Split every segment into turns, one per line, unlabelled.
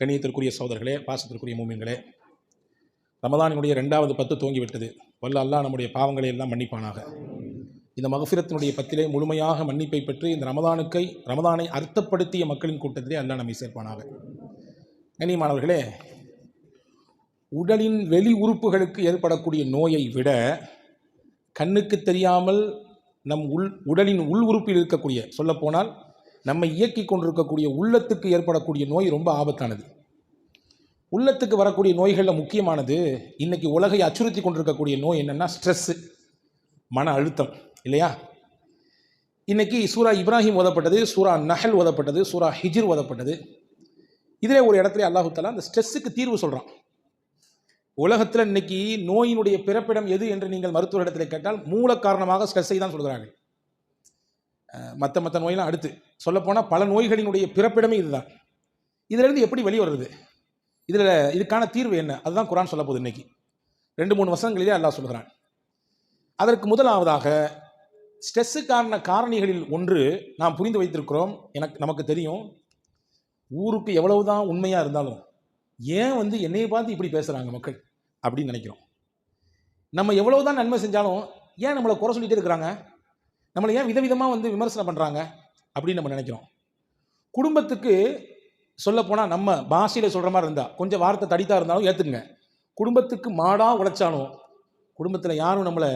கணியத்திற்குரிய சோதர்களே பாசத்திற்குரிய மூமியங்களே ரமதானினுடைய ரெண்டாவது பத்து தோங்கிவிட்டது. வல்ல அல்லா நம்முடைய பாவங்களை எல்லாம் மன்னிப்பானாக. இந்த மகஃபிரத்தினுடைய பத்திலே முழுமையாக மன்னிப்பை பெற்று இந்த ரமதானுக்கை ரமதானை அர்த்தப்படுத்திய மக்களின் கூட்டத்திலே அல்லா நம்மை சேர்ப்பானாக. கண்ணியமானவர்களே உடலின் வெளி உறுப்புகளுக்கு ஏற்படக்கூடிய நோயை விட கண்ணுக்கு தெரியாமல் நம் உள் உடலின் உள் உறுப்பில் இருக்கக்கூடிய சொல்லப்போனால் நம்மை இயக்கி கொண்டிருக்கக்கூடிய உள்ளத்துக்கு ஏற்படக்கூடிய நோய் ரொம்ப ஆபத்தானது. உள்ளத்துக்கு வரக்கூடிய நோய்களில் முக்கியமானது இன்னைக்கு உலகை அச்சுறுத்தி கொண்டிருக்கக்கூடிய நோய் என்னென்னா ஸ்ட்ரெஸ்ஸு மன அழுத்தம் இல்லையா? இன்னைக்கு சூரா இப்ராஹிம் ஓதப்பட்டது சூரா நஹல் ஓதப்பட்டது சூரா ஹிஜிர் ஓதப்பட்டது. இதிலே ஒரு இடத்துல அல்லாஹு தலா அந்த ஸ்ட்ரெஸ்ஸுக்கு தீர்வு சொல்கிறான் உலகத்தில் இன்னைக்கு நோயினுடைய பிறப்பிடம் எது என்று நீங்கள் மருத்துவ இடத்துல கேட்டால் மூல காரணமாக ஸ்ட்ரெஸ்ஸை தான் சொல்கிறாங்க மற்ற மற்ற நோயெல்லாம் அடுத்து. சொல்லப்போனால் பல நோய்களினுடைய பிறப்பிடமே இதுதான். இதிலிருந்து எப்படி வெளியே வருது இதில் இதுக்கான தீர்வு என்ன? அதுதான் குரான் சொல்ல போகுது இன்னைக்கு. ரெண்டு மூணு வசனங்களிலே அல்லாஹ் சொல்கிறான். அதற்கு முதலாவதாக ஸ்ட்ரெஸ்ஸுக்கான காரணிகளில் ஒன்று நாம் புரிந்து வைத்திருக்கிறோம். எனக்கு நமக்கு தெரியும். ஊருக்கு எவ்வளவுதான் உண்மையாக இருந்தாலும் ஏன் வந்து என்னையை பார்த்து இப்படி பேசுகிறாங்க மக்கள்? அப்படின்னு நினைக்கிறோம். நம்ம எவ்வளவுதான் நன்மை செஞ்சாலும் ஏன் நம்மளை குறை சொல்லிகிட்டே இருக்கிறாங்க? நம்மளை ஏன் விதவிதமாக வந்து விமர்சனம் பண்ணுறாங்க அப்படின்னு நம்ம நினைக்கிறோம். குடும்பத்துக்கு சொல்லப்போனால் நம்ம பாஷையில் சொல்கிற மாதிரி இருந்தால் கொஞ்சம் வார்த்தை தடித்தா இருந்தாலும் ஏற்றுக்குங்க குடும்பத்துக்கு மாடாக உழைச்சாலும் குடும்பத்தில் யாரும் நம்மளை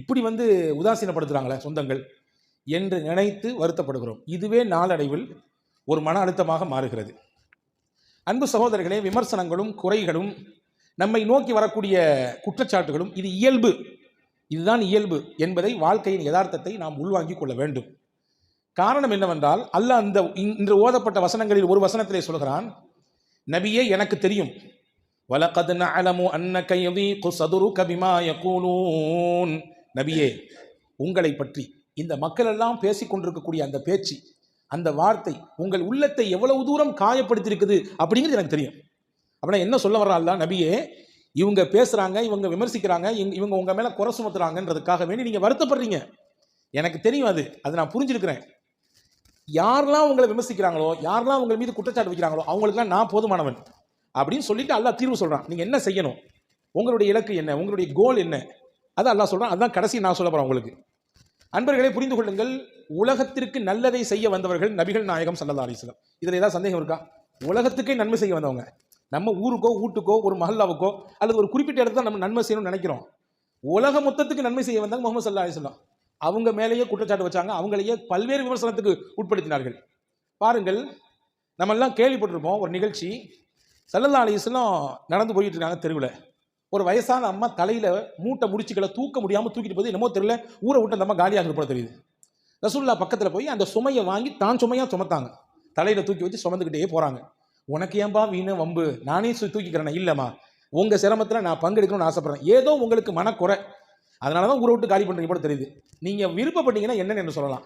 இப்படி வந்து உதாசீனப்படுத்துகிறாங்களே சொந்தங்கள் என்று நினைத்து வருத்தப்படுகிறோம். இதுவே நாளடைவில் ஒரு மன அழுத்தமாக மாறுகிறது. அன்பு சகோதரர்களே விமர்சனங்களும் குறைகளும் நம்மை நோக்கி வரக்கூடிய குற்றச்சாட்டுகளும் இது இயல்பு. இதுதான் இயல்பு என்பதை வாழ்க்கையின் யதார்த்தத்தை நாம் உள்வாங்கிக் கொள்ள வேண்டும். காரணம் என்னவென்றால் அல்லாஹ் அந்த இன்று ஓதப்பட்ட வசனங்களில் ஒரு வசனத்திலே சொல்கிறான் நபியே எனக்கு தெரியும். வலகத் நஅலமு அன்னக யதீகு சதுரு பிமா யகூலூன். நபியே உங்களை பற்றி இந்த மக்கள் எல்லாம் பேசிக் கொண்டிருக்கக்கூடிய அந்த பேச்சு அந்த வார்த்தை உங்கள் உள்ளத்தை எவ்வளவு தூரம் காயப்படுத்தியிருக்குது அப்படிங்கிறது எனக்கு தெரியும். அப்படின்னா என்ன சொல்ல வர்றாள் நபியே இவங்க பேசுகிறாங்க இவங்க விமர்சிக்கிறாங்க இவங்க இவங்க உங்கள் மேலே குறை சுமத்துறாங்கன்றதுக்காக வேண்டி நீங்கள் வருத்தப்படுறீங்க. எனக்கு தெரியும் அது. அது நான் புரிஞ்சிருக்கிறேன். யாரெல்லாம் உங்களை விமர்சிக்கிறாங்களோ யாரெல்லாம் உங்கள் மீது குற்றச்சாட்டு வைக்கிறாங்களோ அவங்களுக்குலாம் நான் போதுமானவன் அப்படின்னு சொல்லிட்டு அல்லா தீர்வு சொல்கிறான் நீங்கள் என்ன செய்யணும்? உங்களுடைய இலக்கு என்ன? உங்களுடைய கோல் என்ன? அதை அல்லா சொல்கிறான் அதுதான் கடைசி நான் சொல்ல போகிறேன் உங்களுக்கு. அன்பர்களே புரிந்து கொள்ளுங்கள். உலகத்திற்கு நல்லதை செய்ய வந்தவர்கள் நபிகள் நாயகம் சல்லல்லா அலிஸ்லாம் இதில் ஏதாவது சந்தேகம் இருக்கா? உலகத்துக்கே நன்மை செய்ய வந்தவங்க. நம்ம ஊருக்கோ வீட்டுக்கோ ஒரு மஹல்லாவுக்கோ அல்லது ஒரு குறிப்பிட்ட இடத்துல நம்ம நன்மை செய்யணும்னு நினைக்கிறோம். உலக மொத்தத்துக்கு நன்மை செய்ய வந்தாங்க முகமது சல்லா அலிஸ்லாம் அவங்க மேலேயே குற்றச்சாட்டு வச்சாங்க அவங்களையே பல்வேறு விமர்சனத்துக்கு உட்படுத்தினார்கள். பாருங்கள் நம்ம எல்லாம் கேள்விப்பட்டிருப்போம் ஒரு நிகழ்ச்சி சல்லல்லா அலிஸ்லாம் நடந்து போயிட்டு இருக்காங்க தெருவில். ஒரு வயசான அம்மா தலையில் மூட்டை முடிச்சுக்களை தூக்க முடியாமல் தூக்கிட்டு போது என்னமோ தெரியல ஊரை விட்டு அந்த அம்மா காலியாக போல தெரியுது. ரசூல்லா பக்கத்தில் போய் அந்த சுமையை வாங்கி தான் சுமையாக சுமத்தாங்க. தலையில் தூக்கி வச்சு சுமந்துக்கிட்டே போகிறாங்க உனக்கு ஏன்பா வீணு வம்பு? நானே சு- தூக்கிக்கிறேன். இல்லைம்மா. உங்கள் சிரமத்தில் நான் பங்கெடுக்கணும்னு ஆசைப்பட்றேன். ஏதோ உங்களுக்கு மனக்குறை. அதனால தான் ஊரை விட்டு காலி பண்ணுறீங்க போல தெரியுது. நீங்கள் விருப்பப்பட்டீங்கன்னா என்னன்னு சொல்லலாம்?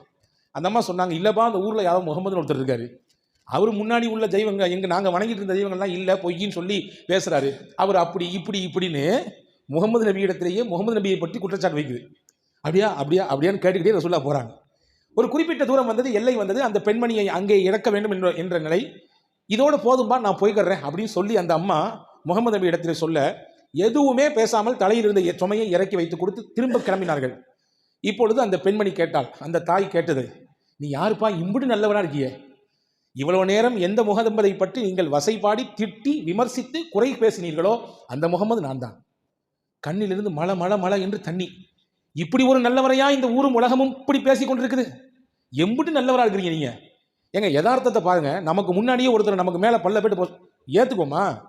அந்த அம்மா சொன்னாங்க இல்லைப்பா அந்த ஊரில் யாரோ முகமதுன்னு ஒருத்தர் இருக்காரு. அவர் முன்னாடி உள்ள தெய்வங்க எங்கள் நாங்கள் வணங்கிட்டு இருந்த தெய்வங்கள்லாம் இல்லை பொய்யின்னு சொல்லி பேசுகிறாரு அவர் அப்படி இப்படி இப்படின்னு முகமது நபி இடத்திலேயே முகமது நபியை பற்றி குற்றச்சாட்டு வைக்குது. அப்படியா அப்படியா அப்படியான்னு கேட்டுக்கிட்டே ரசூல்லா போகிறாங்க ஒரு குறிப்பிட்ட தூரம் வந்தது எல்லை வந்தது அந்த பெண்மணியை அங்கே இறக்க வேண்டும் என்ற என்ற நிலை இதோடு போதும்பா நான் போய்கிறேன் அப்படின்னு சொல்லி அந்த அம்மா முகமது நபி இடத்துல சொல்ல எதுவுமே பேசாமல் தலையில் இருந்த சுமையை இறக்கி வைத்து கொடுத்து திரும்ப கிளம்பினார்கள். இப்பொழுது அந்த பெண்மணி கேட்டாள் அந்த தாய் கேட்டது நீ யாருப்பா? இம்புடு நல்லவனா இருக்கியே. இவ்வளவு நேரம் எந்த முகதம்பதை பற்றி நீங்கள் வசைபாடி திட்டி விமர்சித்து குறை பேசினீர்களோ அந்த முகமது நான் தான். கண்ணிலிருந்து மழை மழை மழை என்று தண்ணி. இப்படி ஒரு நல்லவரையா இந்த ஊரும் உலகமும் இப்படி பேசிக்கொண்டிருக்குது எம்புட்டு நல்லவரா இருக்கிறீங்க நீங்க? ஏங்க யதார்த்தத்தை பாருங்க. நமக்கு முன்னாடியே ஒருத்தர் நமக்கு மேலே பல்ல போயிட்டு போ- ஏற்றுக்கோமா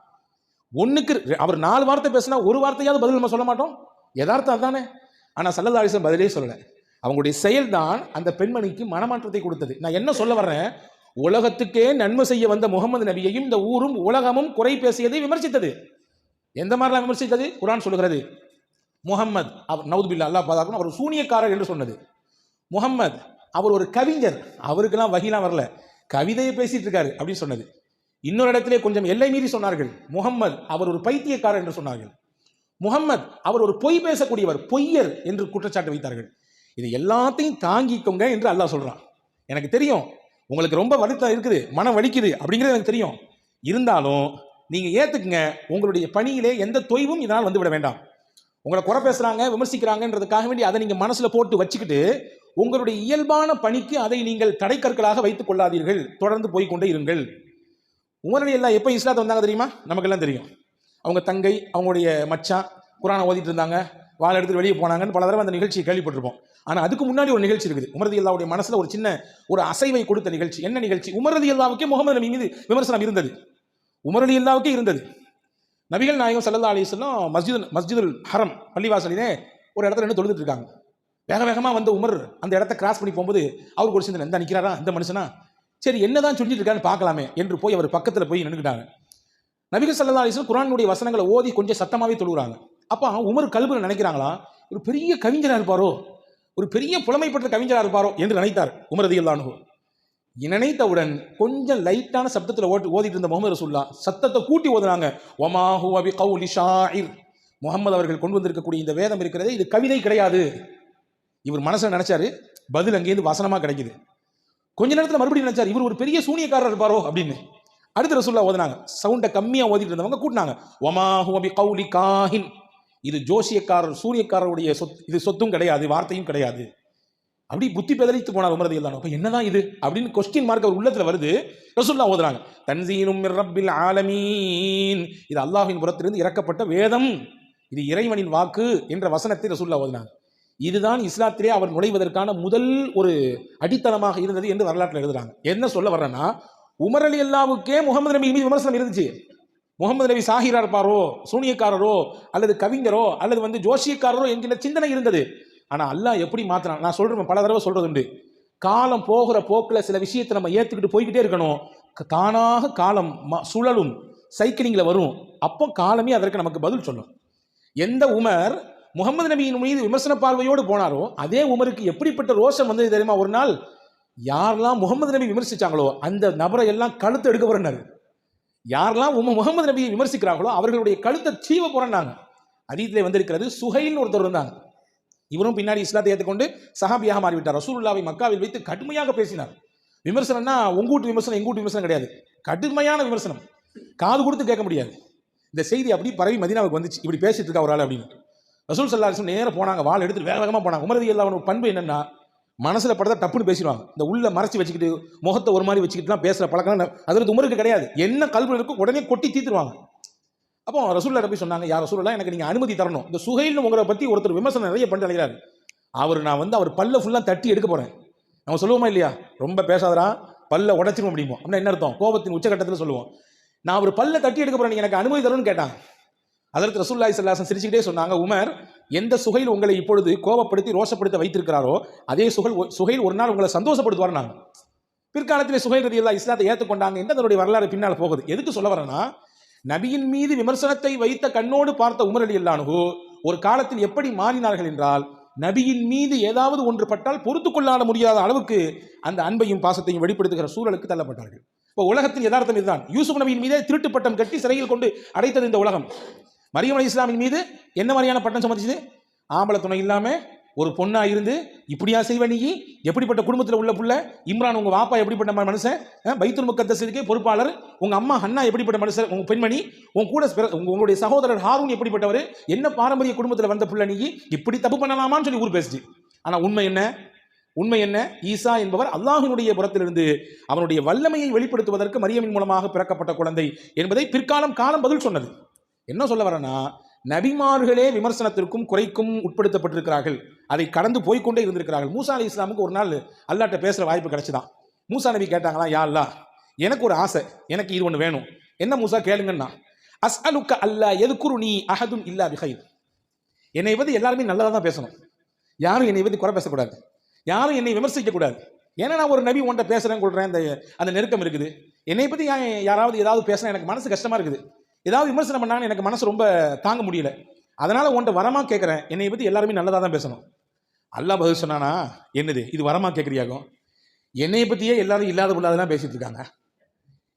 ஒன்றுக்கு அவர் நாலு வார்த்தை பேசினா ஒரு வார்த்தையாவது பதில் நம்ம சொல்ல மாட்டோம்? யதார்த்தம் அதுதானே. ஆனால் சல்லல்லா அலிஸ்லாம் பதிலே சொல்லலை. அவங்களுடைய செயல்தான் அந்த பெண்மணிக்கு மனமாற்றத்தை கொடுத்தது. நான் என்ன சொல்ல வர்றேன்? உலகத்துக்கே நன்மை செய்ய வந்த முகமது நபியையும் இந்த ஊரும் உலகமும் குறை பேசியதை விமர்சித்தது. எந்த மாதிரிலாம் விமர்சித்தது? குரான் சொல்லுகிறது முகம்மது அவர் நவுதுபில்லா அல்லாஹ் பாதாக்கணும் அவர் சூனியக்காரர் என்று சொன்னது. முகம்மது அவர் ஒரு கவிஞர். அவருக்கெல்லாம் வகிலாம் வரல. கவிதையை பேசிட்டு இருக்காரு அப்படின்னு சொன்னது. இன்னொரு இடத்திலே கொஞ்சம் எல்லை மீறி சொன்னார்கள். முகம்மது அவர் ஒரு பைத்தியக்காரர் என்று சொன்னார்கள். முகம்மது அவர் ஒரு பொய் பேசக்கூடியவர் பொய்யர் என்று குற்றச்சாட்டு வைத்தார்கள். இது எல்லாத்தையும் தாங்கிக்கோங்க என்று அல்லாஹ் சொல்றான். எனக்கு தெரியும். உங்களுக்கு ரொம்ப வருத்தம் இருக்குது மனம் வலிக்குது அப்படிங்கிறது எனக்கு தெரியும். இருந்தாலும் நீங்கள் ஏற்றுக்குங்க உங்களுடைய பணியிலே எந்த தொய்வும் இதனால் வந்துவிட வேண்டாம். உங்களை குறை பேசுகிறாங்க விமர்சிக்கிறாங்கன்றதுக்காக வேண்டி அதை நீங்கள் மனசில் போட்டு வச்சுக்கிட்டு உங்களுடைய இயல்பான பணிக்கு அதை நீங்கள் தடைக்கற்களாக வைத்துக் கொள்ளாதீர்கள். தொடர்ந்து போய்க்கொண்டே இருங்கள். உமரடி எல்லாம் எப்போ இஸ்லாத்தை வந்தாங்க தெரியுமா? நமக்கெல்லாம் தெரியும். அவங்க தங்கை அவங்களுடைய மச்சான் குரானை ஓதிட்டு இருந்தாங்க. வாழை எடுத்துட்டு வெளியே போனாங்கன்னு பல தடவை அந்த நிகழ்ச்சியை கேள்விப்பட்டிருப்போம். ஆனால் அதுக்கு முன்னாடி ஒரு நிகழ்ச்சி இருக்குது. உமரதி அல்லாவுடைய மனசில் ஒரு சின்ன ஒரு அசைவை கொடுத்த நிகழ்ச்சி. என்ன நிகழ்ச்சி? உமரதி அல்லாவுக்கே முகமது நபி மீது விமர்சனம் இருந்தது. உமரதி அல்லாவுக்கே இருந்தது. நபிகள் நாயகம் சல்லா அலிஸ்லாம் மஸ்ஜித் மஸ்ஜிதுல் ஹரம் பள்ளிவாசலிலே ஒரு இடத்துல நின்று தொழுதுட்டு இருக்காங்க. வேக வேகமாக வந்த உமர் அந்த இடத்த கிராஸ் பண்ணி போகும்போது அவருக்கு ஒரு சிந்தனை இந்த நிற்கிறாரா இந்த மனுஷனா? சரி என்னதான் சொல்லிட்டு இருக்கான்னு பார்க்கலாமே என்று போய் அவர் பக்கத்தில் போய் நின்றுக்கிட்டாங்க நபிகள் சல்லா அலிஸ்லாம் குரானுடைய வசனங்களை ஓதி கொஞ்சம் சத்தமாகவே தொழுகிறாங்க அப்போ உமர் கல்புல நினைக்கிறாங்களா? ஒரு பெரிய கவிஞராக இருப்பாரோ? ஒரு பெரிய புலமைப்பட்ட கவிஞராக இருப்பாரோ என்று நினைத்தார் உமரதி அல்லானு நினைத்தவுடன் கொஞ்சம் லைட்டான சப்தத்தில் ஓட்டு ஓதிட்டு இருந்த முகமது ரசூல்லா சத்தத்தை கூட்டி ஓதுனாங்க. ஒமாஹு அபி கவுலி ஷாயிர். முகமது அவர்கள் கொண்டு வந்திருக்கக்கூடிய இந்த வேதம் இருக்கிறதே இது கவிதை கிடையாது. இவர் மனசில் நினைச்சாரு பதில் அங்கேருந்து வசனமாக கிடைக்குது. கொஞ்ச நேரத்தில் மறுபடியும் நினைச்சார் இவர் ஒரு பெரிய சூனியக்காரர் இருப்பாரோ அப்படின்னு. அடுத்த ரசூல்லா ஓதுனாங்க. சவுண்டை கம்மியாக ஓதிட்டு இருந்தவங்க கூட்டினாங்க. ஒமாஹு அபி கவுலி காஹின். இது ஜோசியக்காரர் சூரியக்காரருடைய சொத் இது சொத்தும் கிடையாது வார்த்தையும் கிடையாது. அப்படி புத்தி பெதலித்து போனார் உமரதி எல்லாம் அப்போ என்னதான் இது? அப்படின்னு கொஸ்டின் மார்க் அவர் உள்ளத்தில் வருது. ரசூல்லா ஓதுறாங்க தன்சீனும் ரப்பில் ஆலமீன். இது அல்லாஹின் புறத்திலிருந்து இறக்கப்பட்ட வேதம். இது இறைவனின் வாக்கு என்ற வசனத்தை ரசூல்லா ஓதுனாங்க. இதுதான் இஸ்லாத்திலே அவர் நுழைவதற்கான முதல் ஒரு அடித்தளமாக இருந்தது என்று வரலாற்றில் எழுதுறாங்க. என்ன சொல்ல வர்றேன்னா உமர் அலி அல்லாவுக்கே முகமது நபி மீது விமர்சனம் இருந்துச்சு. முகமது நபி சாஹிரா இருப்பாரோ சூனியக்காரரோ அல்லது கவிஞரோ அல்லது வந்து ஜோஷியக்காரரோ என்கிற சிந்தனை இருந்தது. ஆனால் அல்லாஹ் எப்படி மாத்தினான் நான் சொல்றேன் பல தடவை சொல்றது உண்டு. காலம் போகிற போக்கில் சில விஷயத்தை நம்ம ஏற்றுக்கிட்டு போய்கிட்டே இருக்கணும். தானாக காலம் ம- சுழலும் சைக்கிளிங்கில் வரும். அப்போ காலமே அதற்கு நமக்கு பதில் சொல்லும். எந்த உமர் முகமது நபியின் மீது விமர்சன பார்வையோடு போனாரோ அதே உமருக்கு எப்படிப்பட்ட ரோஷம் வந்தது தெரியுமா? ஒரு நாள் யாரெல்லாம் முகமது நபி விமர்சிச்சாங்களோ அந்த நபரை எல்லாம் கழுத்து எடுக்க போறேன்னாரு. யாரெல்லாம் உம முகமது நபியை விமர்சிக்கிறாங்களோ அவர்களுடைய கழுத்தை சீவ போறேன்னாங்க. அதீத்திலே வந்திருக்கிறது சுகைன்னு ஒருத்தர் இருந்தாங்க. இவரும் பின்னாடி இஸ்லாத்தை ஏற்றுக்கொண்டு சஹாபியாக மாறிவிட்டார். ரசூலுல்லாவை மக்காவில் வைத்து கடுமையாக பேசினார். விமர்சனம்னா உங்கூட்டு விமர்சனம் எங்கூட்டு விமர்சனம் கிடையாது. கடுமையான விமர்சனம். காது கொடுத்து கேட்க முடியாது. இந்த செய்தி அப்படி பரவி மதினாவுக்கு வந்துச்சு. இப்படி பேசிட்டு இருக்கா ஒரு ஆள் அப்படின்னு. ரசூல் சல்லா அலிஸ்லாம் நேரா போனாங்க வாள் எடுத்துட்டு வேக வேகமாக போனாங்க. உமரதி இல்லாமல் பண்பு என்னன்னா மனசில் படத்தை டப்புன்னு பேசிடுவாங்க. இந்த உள்ள மறைச்சி வச்சுக்கிட்டு முகத்தை ஒரு மாதிரி வச்சுக்கிட்டுலாம் பேசுகிற பழக்கம் அதில் உமருக்கு கிடையாது. என்ன கல்வி இருக்கோ உடனே கொட்டி தீத்துருவாங்க. அப்போ ரசூல்லா போய் சொன்னாங்க யார் ரசூல்லா எனக்கு நீங்கள் அனுமதி தரணும். இந்த சுகைல்னு உங்களை பற்றி ஒருத்தர் விமர்சனம் நிறைய பண்ணிட்டு அழைக்கிறாரு அவர் நான் வந்து அவர் பல்ல ஃபுல்லாக தட்டி எடுக்க போகிறேன் நம்ம சொல்லுவோமா இல்லையா? ரொம்ப பேசாதரா பல்ல உடச்சிரும் அப்படிமோ அப்படின்னா என்ன அர்த்தம்? கோபத்தின் உச்சகட்டத்தில் சொல்லுவோம். நான் ஒரு பல்ல தட்டி எடுக்க போகிறேன் எனக்கு அனுமதி தரணும்னு கேட்டான் அதற்கு ரசூல்லாய் சல்லாசன் சிரிச்சுக்கிட்டே சொன்னாங்க உமர் எந்த சுகையில் உங்களை இப்பொழுது கோபப்படுத்தி ரோஷப்படுத்த வைத்திருக்கிறாரோ அதே சுகல் சுகையில் ஒரு நாள் உங்களை சந்தோஷப்படுத்துவார் நாங்கள் பிற்காலத்தில் சுகைல் ரதி இஸ்லாத்தை ஏற்றுக்கொண்டாங்க என்று அதனுடைய வரலாறு பின்னால் போகுது? எதுக்கு சொல்ல வரேன்னா நபியின் மீது விமர்சனத்தை வைத்த கண்ணோடு பார்த்த உமர் அலி அல்லானுகு ஒரு காலத்தில் எப்படி மாறினார்கள் என்றால் நபியின் மீது ஏதாவது ஒன்று பட்டால் பொறுத்து கொள்ளாட முடியாத அளவுக்கு அந்த அன்பையும் பாசத்தையும் வெளிப்படுத்துகிற சூழலுக்கு தள்ளப்பட்டார்கள். இப்போ உலகத்தின் யதார்த்தம் இதுதான். யூசுப் நபியின் மீதே திருட்டு பட்டம் கட்டி சிறையில் கொண்டு அடைத்தது இந்த உலகம். மரியம் அலி இஸ்லாமின் மீது என்ன மாதிரியான பட்டம் சம்மதிச்சது ஆம்பளை துணை இல்லாமல் ஒரு பொண்ணா இருந்து இப்படியா செய்வ நீ? எப்படிப்பட்ட குடும்பத்தில் உள்ள புள்ள? இம்ரான் உங்க வாப்பா எப்படிப்பட்ட மனுஷன்? பைத்துல் முக்கத்தசிற்கே பொறுப்பாளர். உங்க அம்மா அண்ணா எப்படிப்பட்ட மனுஷன்? உங்க பெண்மணி? உங்க கூட உங்களுடைய சகோதரர் ஹாரூன் எப்படிப்பட்டவர்? என்ன பாரம்பரிய குடும்பத்தில் வந்த புள்ள நீ? இப்படி தப்பு பண்ணலாமான்னு சொல்லி ஊர் பேசுச்சு. ஆனால் உண்மை என்ன? உண்மை என்ன? ஈசா என்பவர் அல்லாஹினுடைய புறத்திலிருந்து அவனுடைய வல்லமையை வெளிப்படுத்துவதற்கு மரியமின் மூலமாக பிறக்கப்பட்ட குழந்தை என்பதை பிற்காலம் காலம் பதில் சொன்னது. என்ன சொல்ல வரேன்னா நபிமார்களே விமர்சனத்திற்கும் குறைக்கும் உட்படுத்தப்பட்டிருக்கிறார்கள். அதை கடந்து போய்க்கொண்டே இருந்திருக்கிறார்கள். மூசா அலி இஸ்லாமுக்கு ஒரு நாள் அல்லாட்ட பேசுகிற வாய்ப்பு கிடைச்சிதான். மூசா நபி கேட்டாங்களா யா அல்லா எனக்கு ஒரு ஆசை எனக்கு இது ஒன்று வேணும். என்ன மூசா கேளுங்கன்னா அஸ் அலுக்க அல்லா எதுக்குரு நீ அகதும் இல்லா பிஹைர். என்னை பற்றி எல்லாருமே நல்லதாக தான் பேசணும். யாரும் என்னை பற்றி குறை பேசக்கூடாது. யாரும் என்னை விமர்சிக்கக்கூடாது ஏன்னா நான் ஒரு நபி உன்ட்ட பேசுகிறேன்னு கொள்கிறேன் அந்த அந்த நெருக்கம் இருக்குது. என்னை பற்றி யாராவது ஏதாவது பேசுனா எனக்கு மனசு கஷ்டமாக இருக்குது. ஏதாவது விமர்சனம் பண்ணாங்க எனக்கு மனசு ரொம்ப தாங்க முடியல. அதனால் உன்ட்ட வரமா கேட்குறேன் என்னை பற்றி எல்லாருமே நல்லதாக தான் பேசணும். அல்லாஹ் பதில் சொன்னானா? என்னது? இது வரமா கேட்குறியாகும் என்னை பற்றியே எல்லாரும் இல்லாத பொல்லாதெல்லாம் பேசிட்டு இருக்காங்க.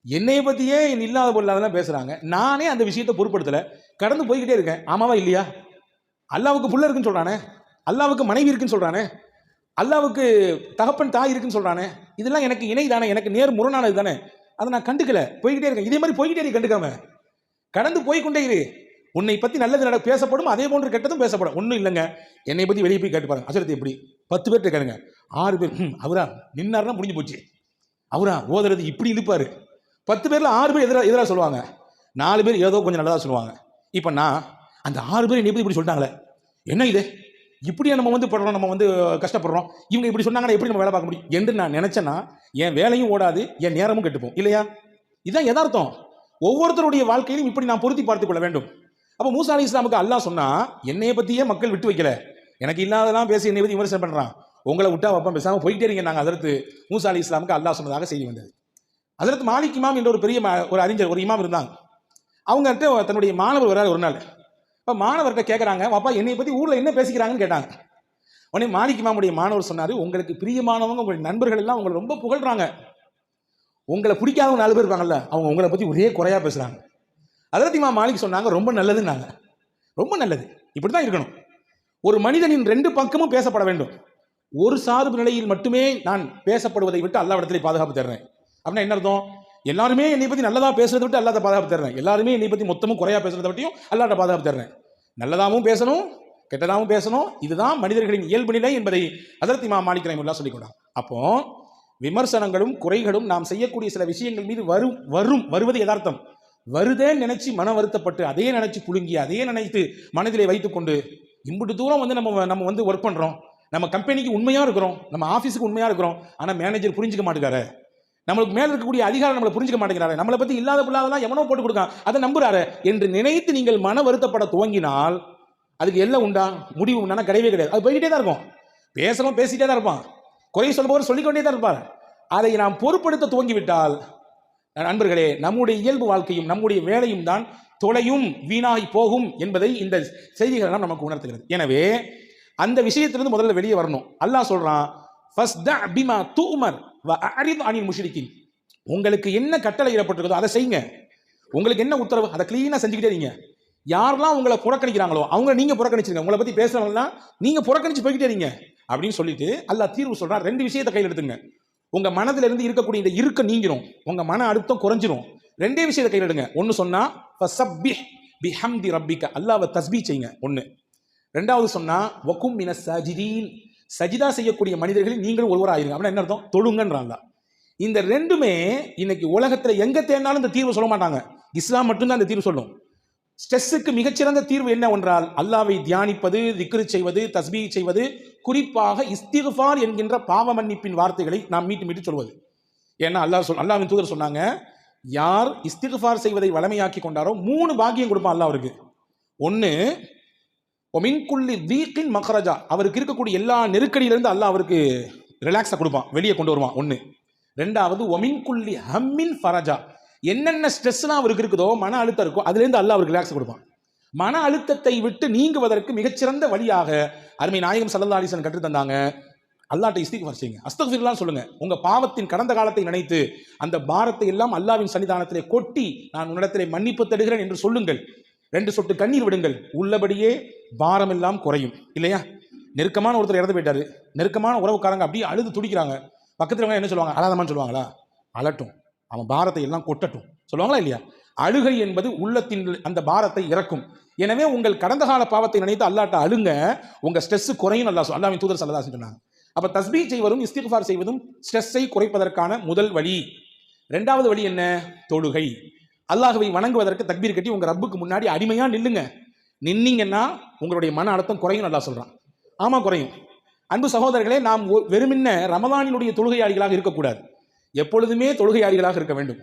என்னை பற்றியே இல்லாத பொல்லாதெல்லாம் பேசுகிறாங்க நானே அந்த விஷயத்தை பொருட்படுத்தலை. கடந்து போய்கிட்டே இருக்கேன். ஆமாவா இல்லையா? அல்லாவுக்கு புள்ள இருக்குன்னு சொல்கிறானே அல்லாவுக்கு மனைவி இருக்குன்னு சொல்கிறானே அல்லாவுக்கு தகப்பன் தாய் இருக்குன்னு சொல்கிறானே இதெல்லாம் எனக்கு இணை தானே எனக்கு நேர் முரணானது தானே. அதை நான் கண்டுக்கல. போய்கிட்டே இருக்கேன். இதே மாதிரி போய்கிட்டே இரு கண்டுக்காம. கடந்து போய்க்கொண்டே இரு. உன்னை பத்தி நல்லது நட பேசப்படும் அதே போன்று கெட்டதும் பேசப்படும். ஒன்றும் இல்லைங்க. என்னை பத்தி வெளியே போய் கேட்டு பாருங்க அசரத்து எப்படி? பத்து பேர்கிட்ட கேளுங்க. ஆறு பேர் அவரா? நின்னார்னா முடிஞ்சு போச்சு. அவரா? ஓதுறது இப்படி இழுப்பாரு. பத்து பேர்ல ஆறு பேர் எதிராக எதிராக சொல்லுவாங்க. நாலு பேர் ஏதோ கொஞ்சம் நல்லதாக சொல்லுவாங்க. இப்போ நான் அந்த ஆறு பேர் என்னை பத்தி இப்படி சொல்லிட்டாங்களே? என்ன இது? இப்படியா நம்ம வந்து படுறோம் நம்ம வந்து கஷ்டப்படுறோம். இவங்க இப்படி சொன்னாங்கன்னா எப்படி நம்ம வேலை பார்க்க முடியும்? என்று நான் நினச்சேன்னா என் வேலையும் ஓடாது என் நேரமும் கெட்டுப்போம் இல்லையா? இதுதான் யதார்த்தம். ஒவ்வொருத்தருடைய வாழ்க்கையிலும் இப்படி நான் பொருத்தி பார்த்துக் கொள்ள வேண்டும். அப்போ மூசா அலி இஸ்லாமுக்கு அல்லா சொன்னா என்னைய பத்தியே மக்கள் விட்டு வைக்கல. எனக்கு இல்லாதெல்லாம் பேசி என்னை பத்தி விமர்சனம் பண்றான். உங்களை விட்டா வைப்பேன் பேசாம போயிட்டே இருங்க நாங்கள் அதற்கு மூசா அலி இஸ்லாமுக்கு அல்லாஹ் சொன்னதாக செய்தி வந்தது. அதற்கு மாலிக் இமாம் என்ற ஒரு பெரிய ம- ஒரு அறிஞர் ஒரு இமாம் இருந்தாங்க. அவங்ககிட்ட தன்னுடைய மாணவர் வராது ஒரு நாள். இப்போ மாணவர்கிட்ட கேட்குறாங்க அப்பா என்னை பற்றி ஊரில் என்ன பேசிக்கிறாங்கன்னு கேட்டாங்க. உடனே மாலிக் இமாமுடைய மாணவர் சொன்னார் உங்களுக்கு பிரியமானவங்க உங்களுடைய நண்பர்கள் எல்லாம் உங்களை ரொம்ப புகழ்றாங்க. உங்களை பிடிக்காதவங்க நாலு பேர் இருப்பாங்கல்ல அவங்க உங்களை பற்றி ஒரே குறையாக பேசுகிறாங்க அதிரத்திமா இமாம் மாலிக் சொன்னாங்க ரொம்ப நல்லதுன்னாங்க. ரொம்ப நல்லது. இப்படி தான் இருக்கணும். ஒரு மனிதனின் ரெண்டு பக்கமும் பேசப்பட வேண்டும். ஒரு சார்பு நிலையில் மட்டுமே நான் பேசப்படுவதை விட்டு அல்லாவிடத்திலே பாதுகாப்பு தர்றேன். அப்படின்னா என்ன அர்த்தம்? எல்லாருமே என்னை பற்றி நல்லதாக பேசுறதை விட்டு அல்லாத பாதுகாப்பு தர்றேன். எல்லாருமே என்னை பற்றி மொத்தமும் குறையாக பேசுறதை பற்றியும் அல்லாட்ட பாதுகாப்பு தர்றேன். நல்லதாகவும் பேசணும் கெட்டதாகவும் பேசணும். இதுதான் மனிதர்களின் இயல்பு நிலை என்பதை அதற்கு இமாம் மாலிக் ரஹிமுல்லா சொல்லிக் கொண்டாங்க அப்போ விமர்சனங்களும் குறைகளும் நாம் செய்யக்கூடிய சில விஷயங்கள் மீது வரும் வரும் வருவது யதார்த்தம். வருதேன்னு நினைச்சு மன வருத்தப்பட்டு அதே நினைச்சு புழுங்கி அதே நினைத்து மனதிலே வைத்துக்கொண்டு இம்புட்டு தூரம் வந்து நம்ம நம்ம வந்து ஒர்க் பண்றோம். நம்ம கம்பெனிக்கு உண்மையா இருக்கிறோம். நம்ம ஆஃபீஸுக்கு உண்மையா இருக்கிறோம். ஆனால் மேனேஜர் புரிஞ்சுக்க மாட்டேங்கிறாரு. நம்மளுக்கு மேல இருக்கக்கூடிய அதிகாரம் நம்மளை புரிஞ்சுக்க மாட்டேங்கிறாரு. நம்மளை பத்தி இல்லாத பிள்ளாதெல்லாம் எவனோ போட்டு கொடுக்கான். அதை நம்புறாரு. என்று நினைத்து நீங்கள் மன வருத்தப்பட துவங்கினால் அதுக்கு எல்லாம் உண்டா? முடிவு உண்டானா கிடையவே கிடையாது. அது போய்கிட்டே தான் இருக்கும். பேசணும் பேசிட்டே தான் இருப்பான். குறை சொல்பவர் சொல்லிக்கொண்டே தான் இருப்பார். அதை நாம் பொறுப்படுத்த துவங்கிவிட்டால் நண்பர்களே நம்முடைய இயல்பு வாழ்க்கையும் நம்முடைய வேலையும் தான் தொலையும் வீணாகி போகும் என்பதை இந்த செய்திகள் எல்லாம் நமக்கு உணர்த்துகிறது. எனவே அந்த விஷயத்திலிருந்து முதல்ல வெளியே வரணும். அல்லாஹ் சொல்றான் பிமா தூமர் வ அரித் அனில் உங்களுக்கு என்ன கட்டளை இடப்பட்டிருக்கோ அதை செய்யுங்க. உங்களுக்கு என்ன உத்தரவு? அதை கிளீனாக செஞ்சுக்கிட்டே இருங்க. யாரெல்லாம் உங்களை புறக்கணிக்கிறாங்களோ அவங்க நீங்க புறக்கணிச்சிருங்க. உங்களை பத்தி பேசுறவங்கலாம் நீங்க புறக்கணிச்சு போய்கிட்டே இருங்க. அப்படின்னு சொல்லிட்டு அல்லாஹ் தீர்வு சொல்றான் ரெண்டு விஷயத்தை கையில் எடுத்துங்க. உங்க மனதில இருந்து இருக்கக்கூடிய இந்த இருக்க நீங்கிரும். உங்க மன அழுத்தம் குறைஞ்சிரும். ரெண்டே விஷயத்தை கையில் எடுங்க. ஒன்னு சொன்னா பிஹம்தி ரப்பிக்க. அல்லாவை தஸ்பீ செய்யுங்க. ஒன்னு ரெண்டாவது சொன்னா வக்கும் மின சஜிதீன். சஜிதா செய்யக்கூடிய மனிதர்களில் நீங்களும் ஒருவராயிருங்க. அப்படின்னா என்ன அர்த்தம்? தொழுங்கன்றாங்க. இந்த ரெண்டுமே இன்னைக்கு உலகத்தில் எங்க தேர்ந்தாலும் இந்த தீர்வு சொல்ல மாட்டாங்க. இஸ்லாம் மட்டும்தான் இந்த தீர்வு சொல்லும். ஸ்ட்ரெஸ்ஸுக்கு மிகச்சிறந்த தீர்வு என்ன என்றால் அல்லாவை தியானிப்பது திக்ரு செய்வது தஸ்பீ செய்வது குறிப்பாக இஸ்திகுஃபார் என்கின்ற பாவ மன்னிப்பின் வார்த்தைகளை நாம் மீட்டு மீட்டு சொல்வது. ஏன்னா அல்லாஹ் சொல் அல்லாவின் தூதர் சொன்னாங்க யார் இஸ்திகுஃபார் செய்வதை வளமையாக்கி கொண்டாரோ மூணு பாக்கியம் கொடுப்பான் அல்லாஹ் அவருக்கு. ஒன்று ஒமின்குள்ளி வீக்கின் மகராஜா அவருக்கு இருக்கக்கூடிய எல்லா நெருக்கடியிலிருந்து அல்லாஹ் அவருக்கு ரிலாக்ஸாக கொடுப்பான் வெளியே கொண்டு வருவான். ஒன்று ரெண்டாவது ஒமின்குள்ளி ஹம்மின் ஃபரஜா என்னென்ன ஸ்ட்ரெஸ்லாம் அவருக்கு இருக்குதோ மன அழுத்தம் இருக்கோ அதுலேருந்து அல்லாஹ் அவருக்கு ரிலாக்ஸ் கொடுப்பான். மன அழுத்தத்தை விட்டு நீங்குவதற்கு மிகச்சிறந்த வழியாக அருமை நாயகம் சல்லா அலிசன் கற்றுத்தந்தாங்க அல்லாட்ட இஸ்திக்ஃபார் செய்யுங்க. அஸ்தக்ஃபிர்லாம் சொல்லுங்க. உங்க பாவத்தின் கடந்த காலத்தை நினைத்து அந்த பாரத்தை எல்லாம் அல்லாவின் சன்னிதானத்திலே கொட்டி நான் உன்னிடத்திலே மன்னிப்பு தருகிறேன் என்று சொல்லுங்கள். ரெண்டு சொட்டு கண்ணீர் விடுங்கள். உள்ளபடியே பாரம் எல்லாம் குறையும். இல்லையா? நெருக்கமான ஒருத்தர் இறந்து போயிட்டாரு. நெருக்கமான உறவுக்காரங்க அப்படியே அழுது துடிக்கிறாங்க. பக்கத்தில் என்ன சொல்லுவாங்க? அழாதமான்னு சொல்லுவாங்களா? அழட்டும் அவன் பாரத்தை எல்லாம் கொட்டட்டும். சொல்லுவாங்களா இல்லையா? அழுகை என்பது உள்ளத்தின் அந்த பாரத்தை இறக்கும். எனவே உங்கள் கடந்த கால பாவத்தை நினைத்து அல்லாட்ட அழுங்க. உங்க ஸ்ட்ரெஸ் குறையும் நல்லா சொல் அல்லாவின் தூதர் சல்லதா சொன்னாங்க. அப்ப தஸ்பீ செய்வதும் இஸ்திஃபார் செய்வதும் ஸ்ட்ரெஸ்ஸை குறைப்பதற்கான முதல் வழி. ரெண்டாவது வழி என்ன? தொழுகை. அல்லாஹுவை வணங்குவதற்கு தக்பீர் கட்டி உங்க ரப்புக்கு முன்னாடி அடிமையா நில்லுங்க. நின்னீங்கன்னா உங்களுடைய மன அழுத்தம் குறையும் நல்லா சொல்றான். ஆமா குறையும். அன்பு சகோதரர்களே நாம் வெறுமின்ன ரமதானினுடைய தொழுகையாளிகளாக இருக்கக்கூடாது. எப்பொழுதுமே தொழுகையாளிகளாக இருக்க வேண்டும்.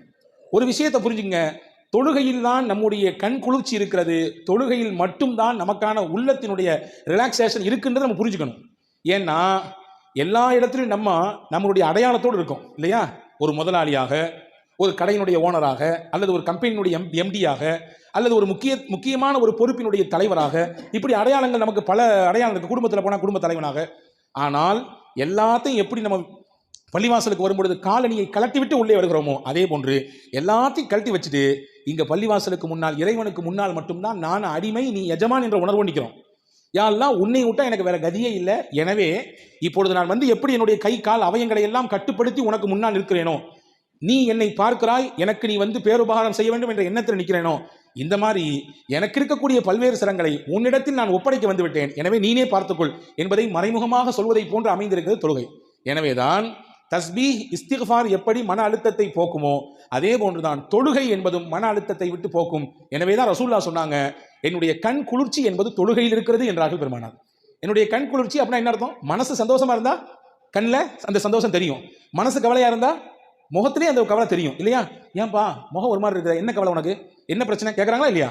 ஒரு விஷயத்தை புரிஞ்சுங்க தொழுகையில் தான் நம்முடைய கண் குளிர்ச்சி இருக்கிறது. தொழுகையில் மட்டும்தான் நமக்கான உள்ளத்தினுடைய ரிலாக்ஸேஷன் இருக்குன்றதை நம்ம புரிஞ்சுக்கணும். ஏன்னா எல்லா இடத்துலையும் நம்ம நம்மளுடைய அடையாளத்தோடு இருக்கோம் இல்லையா? ஒரு முதலாளியாக ஒரு கடையினுடைய ஓனராக அல்லது ஒரு கம்பெனியினுடைய எம் எம்டியாக அல்லது ஒரு முக்கிய முக்கியமான ஒரு பொறுப்பினுடைய தலைவராக இப்படி அடையாளங்கள் நமக்கு பல அடையாளம் இருக்குது குடும்பத்தில் போனால் குடும்ப தலைவனாக. ஆனால் எல்லாத்தையும் எப்படி நம்ம பள்ளிவாசலுக்கு வரும்பொழுது காலணியை கலட்டி விட்டு உள்ளே வருகிறோமோ அதே போன்று எல்லாத்தையும் கழட்டி வச்சுட்டு இங்க பள்ளிவாசலுக்கு முன்னால் இறைவனுக்கு முன்னால் மட்டும்தான் நான் அடிமை நீ எஜமான் என்ற உணர்வு நிற்கிறோம் யாரெல்லாம் உன்னை விட்டா எனக்கு வேற கதியே இல்லை. எனவே இப்பொழுது நான் வந்து எப்படி என்னுடைய கை கால் அவயங்களை எல்லாம் கட்டுப்படுத்தி உனக்கு முன்னால் இருக்கிறேனோ நீ என்னை பார்க்கிறாய் எனக்கு நீ வந்து பேருபகாரம் செய்ய வேண்டும் என்ற எண்ணத்தில் நிற்கிறேனோ? இந்த மாதிரி எனக்கு இருக்கக்கூடிய பல்வேறு சிரங்களை உன்னிடத்தில் நான் ஒப்படைக்க வந்து விட்டேன். எனவே நீனே பார்த்துக்கொள் என்பதை மறைமுகமாக சொல்வதை போன்று அமைந்திருக்கிறது தொழுகை. எனவேதான் தஸ்பீ இஸ்திஃபார் எப்படி மன அழுத்தத்தை போக்குமோ அதே போன்றுதான் தொழுகை என்பதும் மன அழுத்தத்தை விட்டு போக்கும். எனவே தான் ரசூல்லா சொன்னாங்க என்னுடைய கண் குளிர்ச்சி என்பது தொழுகையில் இருக்கிறது என்றார்கள் பெருமானார். என்னுடைய கண் குளிர்ச்சி அப்படின்னா என்ன அர்த்தம்? மனசு சந்தோஷமா இருந்தா கண்ணில் அந்த சந்தோஷம் தெரியும். மனசு கவலையா இருந்தா முகத்திலே அந்த கவலை தெரியும் இல்லையா? ஏன்பா முகம் ஒரு மாதிரி இருக்குது? என்ன கவலை உனக்கு? என்ன பிரச்சனை? கேட்குறாங்களா இல்லையா?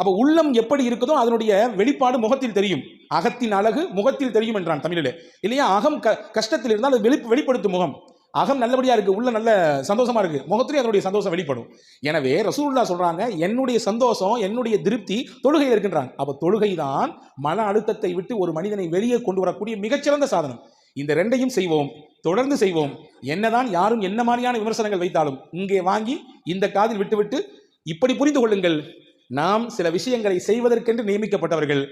அப்போ உள்ளம் எப்படி இருக்குதோ அதனுடைய வெளிப்பாடு முகத்தில் தெரியும். அகத்தின் அழகு முகத்தில் தெரியும் என்றான் தமிழில். இல்லையா? அகம் க கஷ்டத்தில் இருந்தால் அது வெளி வெளிப்படுத்தும் முகம். அகம் நல்லபடியாக இருக்குது உள்ள நல்ல சந்தோஷமாக இருக்கு. முகத்திலே அதனுடைய சந்தோஷம் வெளிப்படும். எனவே ரசூல்லா சொல்கிறாங்க என்னுடைய சந்தோஷம் என்னுடைய திருப்தி தொழுகையில் இருக்கின்றாங்க அப்போ தொழுகை தான் மன அழுத்தத்தை விட்டு ஒரு மனிதனை வெளியே கொண்டு வரக்கூடிய மிகச்சிறந்த சாதனம். இந்த ரெண்டையும் செய்வோம் தொடர்ந்து செய்வோம். என்னதான் யாரும் என்ன மாதிரியான விமர்சனங்கள் வைத்தாலும் இங்கே வாங்கி இந்த காதில் விட்டுவிட்டு இப்படி புரிந்து கொள்ளுங்கள். நாம் சில விஷயங்களை செய்வதற்கென்று நியமிக்கப்பட்டவர்கள்.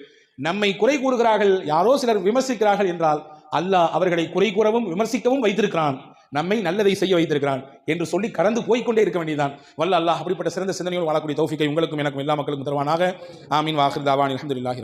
நம்மை குறை கூறுகிறார்கள் யாரோ சிலர் விமர்சிக்கிறார்கள் என்றால் அல்லாஹ் அவர்களை குறை கூறவும் விமர்சிக்கவும் வைத்திருக்கிறான். நம்மை நல்லதை செய்ய வைத்திருக்கிறான் என்று சொல்லி கடந்து போய்கொண்டே இருக்க வேண்டியதான் வல்ல அல்லாஹ் அப்படிப்பட்ட சிறந்த சிந்தனையோடு வாழக்கூடிய தௌஃபிக்கை உங்களுக்கும் எனக்கும் எல்லா மக்களுக்கும் தருவானாக. ஆமீன். வாஹிர் தாவான். அல்ஹம்துலில்லாஹி